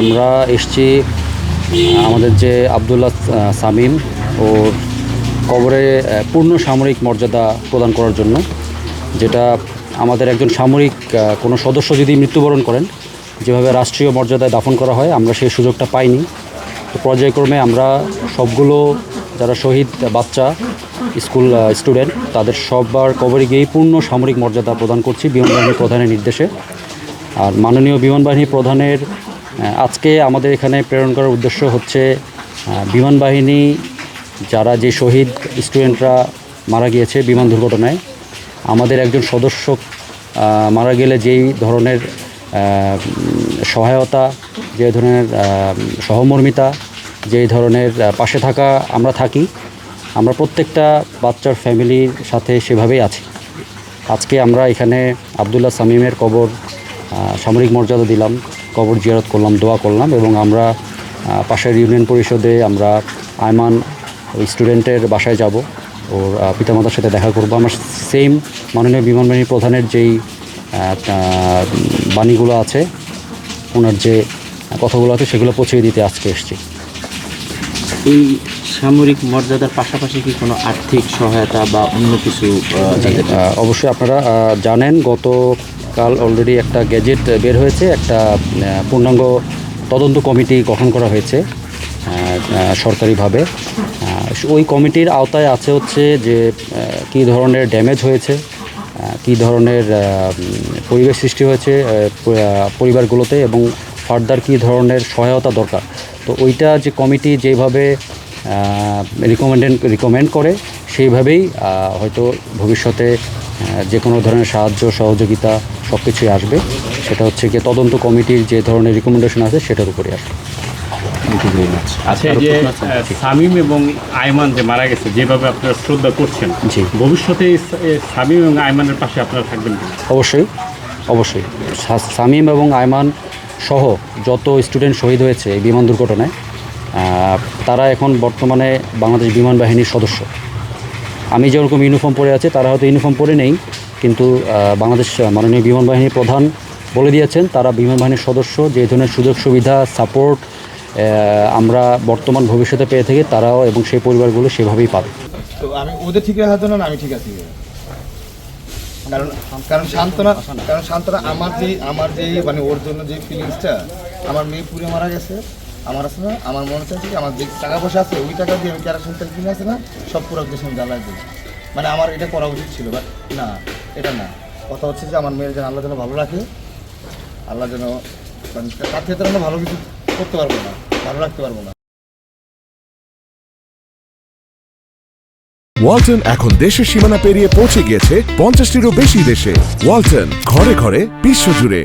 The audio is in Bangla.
আমরা এসছি আমাদের যে আবদুল্লাহ সামিম ও কবরে পূর্ণ সামরিক মর্যাদা প্রদান করার জন্য, যেটা আমাদের একজন সামরিক কোনো সদস্য যদি মৃত্যুবরণ করেন, যেভাবে রাষ্ট্রীয় মর্যাদায় দাফন করা হয়, আমরা সেই সুযোগটা পাইনি। তো পর্যায়ক্রমে আমরা সবগুলো, যারা শহীদ বাচ্চা, স্কুল স্টুডেন্ট, তাদের সববার কবরে গিয়েই পূর্ণ সামরিক মর্যাদা প্রদান করছি, বিমান বাহিনী প্রধানের নির্দেশে। আর মাননীয় বিমান বাহিনী প্রধানের আজকে আমাদের এখানে প্রেরণ করার উদ্দেশ্য হচ্ছে বিমান বাহিনী, যারা যে শহীদ স্টুডেন্টরা মারা গিয়েছে বিমান দুর্ঘটনায়, আমাদের একজন সদস্য মারা গেলে যেই ধরনের সহায়তা, যে ধরনের সহমর্মিতা, যেই ধরনের পাশে থাকা আমরা থাকি, আমরা প্রত্যেকটা বাচ্চার ফ্যামিলির সাথে সেভাবেই আছি। আজকে আমরা এখানে আবদুল্লাহ সামিমের কবর সামরিক মর্যাদা দিলাম। কবর জিয়ারত করলাম দোয়া করলাম এবং আমরা পাশের ইউনিয়ন পরিষদে আমরা আয়মান স্টুডেন্টের বাসায় যাব। ওর পিতামাতার সাথে দেখা করব। আমার সেম মাননীয় বিমান বাহিনী প্রধানের যেই বাণীগুলো আছে ওনার যে কথাগুলো আছে সেগুলো পৌঁছে দিতে আজকে এসেছি। এই সামরিক মর্যাদার পাশাপাশি কি কোনো আর্থিক সহায়তা বা অন্য কিছু অবশ্যই আপনারা জানেন জানেন গতকাল অলরেডি একটা গ্যাজেট বের হয়েছে, একটা পূর্ণাঙ্গ তদন্ত কমিটি গঠন করা হয়েছে সরকারিভাবে। ওই কমিটির আওতায় আছে হচ্ছে যে কী ধরনের ড্যামেজ হয়েছে কী ধরনের পরিবেশ সৃষ্টি হয়েছে পরিবারগুলোতে এবং ফার্দার কী ধরনের সহায়তা দরকার। তো ওইটা যে কমিটি যেভাবে রিকমেন্ডেন রিকমেন্ড করে, সেইভাবেই হয়তো ভবিষ্যতে যে কোনো ধরনের সাহায্য, সহযোগিতা সব কিছুই আসবে। সেটা হচ্ছে গিয়ে তদন্ত কমিটির যে ধরনের রিকমেন্ডেশন আছে সেটার উপরে আসবে। আচ্ছা যে আহ, এবং আয়মান যে মারা গেছে যেভাবে আপনারা শ্রদ্ধা করছেন জি। ভবিষ্যতে এবং আয়মানের পাশে আপনারা থাকবেন অবশ্যই অবশ্যই। সামিম এবং আয়মান সহ যত স্টুডেন্ট শহীদ হয়েছে এই বিমান দুর্ঘটনায় তারা এখন বর্তমানে বাংলাদেশ বিমান বাহিনীর সদস্য। আমি যেরকম ইউনিফর্ম পরে আছে তারা হয়তো ইউনিফর্ম পরে নেই কিন্তু বাংলাদেশ মাননীয় বিমান বাহিনীর প্রধান বলে দিয়েছেন, তারা বিমান বাহিনীর সদস্য, যে ধরনের সুযোগ, সুবিধা সাপোর্ট আমরা বর্তমান ভবিষ্যতে পেয়ে থাকি, তারাও এবং সেই পরিবারগুলো সেভাবেই পাবে। তো আমি ওদের ঠিক রাখার না, আমি ঠিক আছি। কারণ কারণ সান্ত্বনা কারণ সান্ত্বনা আমার যে আমার যে মানে ওর জন্য যে ফিলিংসটা আমার মেয়ে পুরে মারা গেছে, আমার আছে না, আমার মনে চাইছে কি আমার যে টাকা পয়সা আছে, ওই টাকা দিয়ে আমি তেল কিনে আছে না, সব পুরো দেশে আমি জ্বালাই দিই। মানে আমার এটা করা উচিত ছিল বাট না। এটা না। কথা হচ্ছে যে আমার মেয়ের যেন আল্লাহ যেন ভালো রাখে, আল্লাহ যেন মানে তার ক্ষেত্রে আমরা ভালো কিছু করতে পারব না, ভালো রাখতে পারব না। ওয়ালটন এখন দেশের সীমানা পেরিয়ে পৌঁছে গিয়েছে পঞ্চাশটিরও বেশি দেশে। ওয়ালটন, ঘরে ঘরে, বিশ্বজুড়ে।